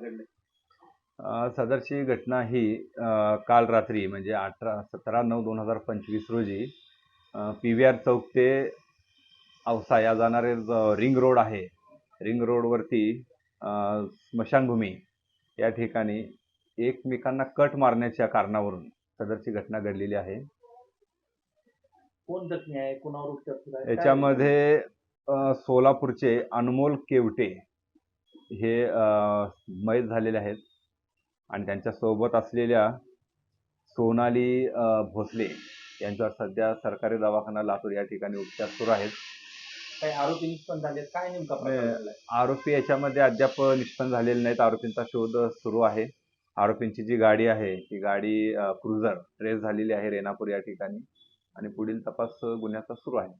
घडलंय अ, सदरची घटना ही काल रात्री म्हणजे अठरा सतरा नऊ दोन हजार पंचवीस रोजी पी व्ही आर चौक ते औसा या जाणारे रिंग रोड आहे. रिंग रोडवरती स्मशानभूमी या ठिकाणी एकमेकांना कट मारण्याच्या कारणावरून सदरची घटना घडलेली आहे. कोण जखमी आहे? कोणावर याच्यामध्ये सोलापूरचे अनमोल केवटे हे मयत झालेले आहेत. आणि त्यांच्यासोबत असलेल्या सोनाली भोसले यांच्यावर सध्या सरकारी दवाखाना लातूर या ठिकाणी उपचार सुरू आहेत. काही आरोपी निष्पन्न झाले काय नेमका? आरोपी याच्यामध्ये अद्याप निष्पन्न झालेले नाहीत. आरोपींचा शोध सुरू आहे. आरोपींची जी गाडी आहे ती गाडी क्रुझर ट्रेस झालेली आहे रेणापूर या ठिकाणी. आणि पुढील तपास गुन्ह्याचा सुरू आहे.